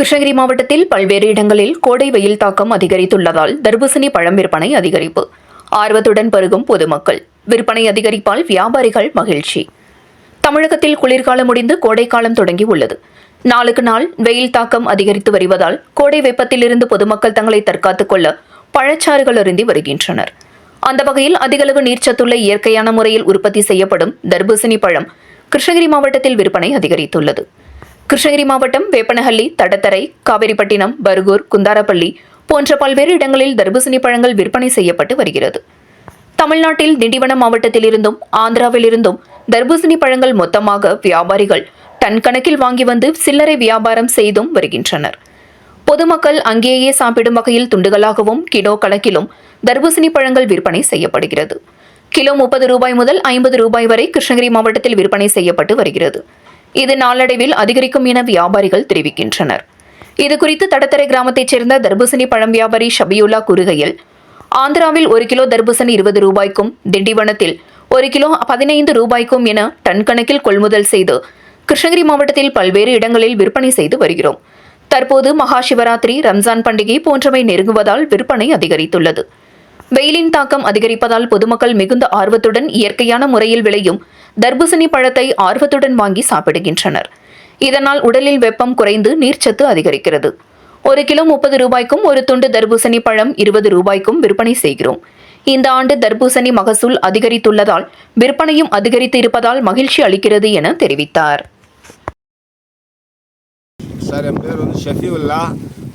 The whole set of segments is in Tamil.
கிருஷ்ணகிரி மாவட்டத்தில் பல்வேறு இடங்களில் கோடை வெயில் தாக்கம் அதிகரித்துள்ளதால் தர்பூசணி பழம் விற்பனை அதிகரிப்பு. ஆர்வத்துடன் பருகும் பொதுமக்கள். விற்பனை அதிகரிப்பால் வியாபாரிகள் மகிழ்ச்சி. தமிழகத்தில் குளிர்காலம் முடிந்து கோடைக்காலம் தொடங்கி உள்ளது நாளுக்கு நாள் வெயில் தாக்கம் அதிகரித்து வருவதால் கோடை வெப்பத்திலிருந்து பொதுமக்கள் தங்களை தற்காத்துக் கொள்ள பழச்சாறுகள் அருந்தி வருகின்றனர். அந்த வகையில் அதிகளவு நீர்ச்சத்துள்ள இயற்கையான முறையில் உற்பத்தி செய்யப்படும் தர்பூசணி பழம் கிருஷ்ணகிரி மாவட்டத்தில் விற்பனை அதிகரித்துள்ளது. கிருஷ்ணகிரி மாவட்டம் வேப்பனஹள்ளி தடத்தரை காவிரிப்பட்டினம் பர்கூர் குந்தாரப்பள்ளி போன்ற பல்வேறு இடங்களில் தர்பூசணி பழங்கள் விற்பனை செய்யப்பட்டு வருகிறது. தமிழ்நாட்டில் திண்டிவனம் மாவட்டத்திலிருந்தும் ஆந்திராவிலிருந்தும் தர்பூசணி பழங்கள் மொத்தமாக வியாபாரிகள் டன் கணக்கில் வாங்கி வந்து சில்லறை வியாபாரம் செய்தும் வருகின்றனர். பொதுமக்கள் அங்கேயே சாப்பிடும் வகையில் துண்டுகளாகவும் கிலோ கணக்கிலும் தர்பூசணி பழங்கள் விற்பனை செய்யப்படுகிறது. கிலோ முப்பது ரூபாய் முதல் ஐம்பது ரூபாய் வரை கிருஷ்ணகிரி மாவட்டத்தில் விற்பனை செய்யப்பட்டு வருகிறது. இது நாளடைவில் அதிகரிக்கும் என வியாபாரிகள் தெரிவிக்கின்றனர். இதுகுறித்து தடத்தரை கிராமத்தைச் சேர்ந்த தர்பூசணி பழம் வியாபாரி ஷபியுல்லா கூறுகையில் ஆந்திராவில் ஒரு கிலோ தர்பூசணி இருபது ரூபாய்க்கும் திண்டிவனத்தில் ஒரு கிலோ பதினைந்து ரூபாய்க்கும் என டன் கணக்கில் கொள்முதல் செய்து கிருஷ்ணகிரி மாவட்டத்தில் பல்வேறு இடங்களில் விற்பனை செய்து வருகிறோம். தற்போது மகா சிவராத்திரி ரம்ஜான் பண்டிகை போன்றவை நெருங்குவதால் விற்பனை அதிகரித்துள்ளது. வெயிலின் தாக்கம் அதிகரிப்பதால் பொதுமக்கள் மிகுந்த ஆர்வத்துடன் இயற்கையான முறையில் விளையும் தர்பூசணி பழத்தை ஆர்வத்துடன் வாங்கி சாப்பிடுகின்றனர். இதனால் உடலில் வெப்பம் குறைந்து நீர்ச்சத்து அதிகரிக்கிறது. ஒரு கிலோ முப்பது ரூபாய்க்கும் ஒரு துண்டு தர்பூசணி பழம் இருபது ரூபாய்க்கும் விற்பனை செய்கிறோம். இந்த ஆண்டு தர்பூசணி மகசூல் அதிகரித்துள்ளதால் விற்பனையும் அதிகரித்து இருப்பதால் மகிழ்ச்சி அளிக்கிறது என தெரிவித்தார். சார் என் பேர் வந்து ஷஃபியுல்லா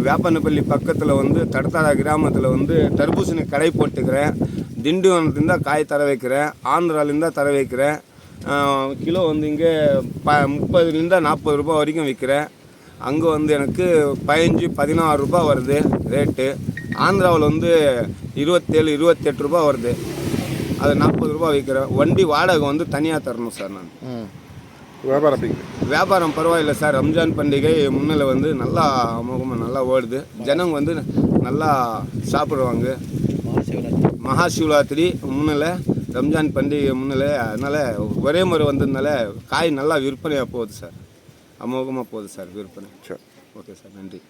வேப்பனப்பள்ளி பக்கத்தில் வந்து தடத்தாடா கிராமத்தில் வந்து தர்பூசணி கடை போட்டுக்கிறேன். திண்டிவனத்துலேருந்து காய் தர வைக்கிறேன். ஆந்திராலேருந்து தர வைக்கிறேன். கிலோ வந்து இங்கே ப முப்பதுலேருந்து நாற்பது ரூபாய் வரைக்கும் விற்கிறேன் அங்கே வந்து எனக்கு பதினஞ்சு பதினாறு ரூபாய் வருது ரேட்டு. ஆந்திராவில் வந்து இருபத்தேழு இருபத்தெட்டு ரூபாய் வருது. அது நாற்பது ரூபாய் விற்கிறேன் வண்டி வாடகை வந்து தனியாக தரணும் சார் நான். வியாபாரம் வியாபாரம் பரவாயில்ல சார். ரம்ஜான் பண்டிகை முன்னில் வந்து நல்லா அமோகமாக நல்லா ஓடுது. ஜனங்க வந்து நல்லா சாப்பிடுவாங்க. மகா சிவராத்திரி முன்னில் ரம்ஜான் பண்டிகை முன்னில். அதனால் ஒரே முறை வந்ததுனால காய் நல்லா விற்பனையாக போகுது சார். அமோகமாக போகுது சார் விற்பனை. சரி. Okay sir. நன்றி.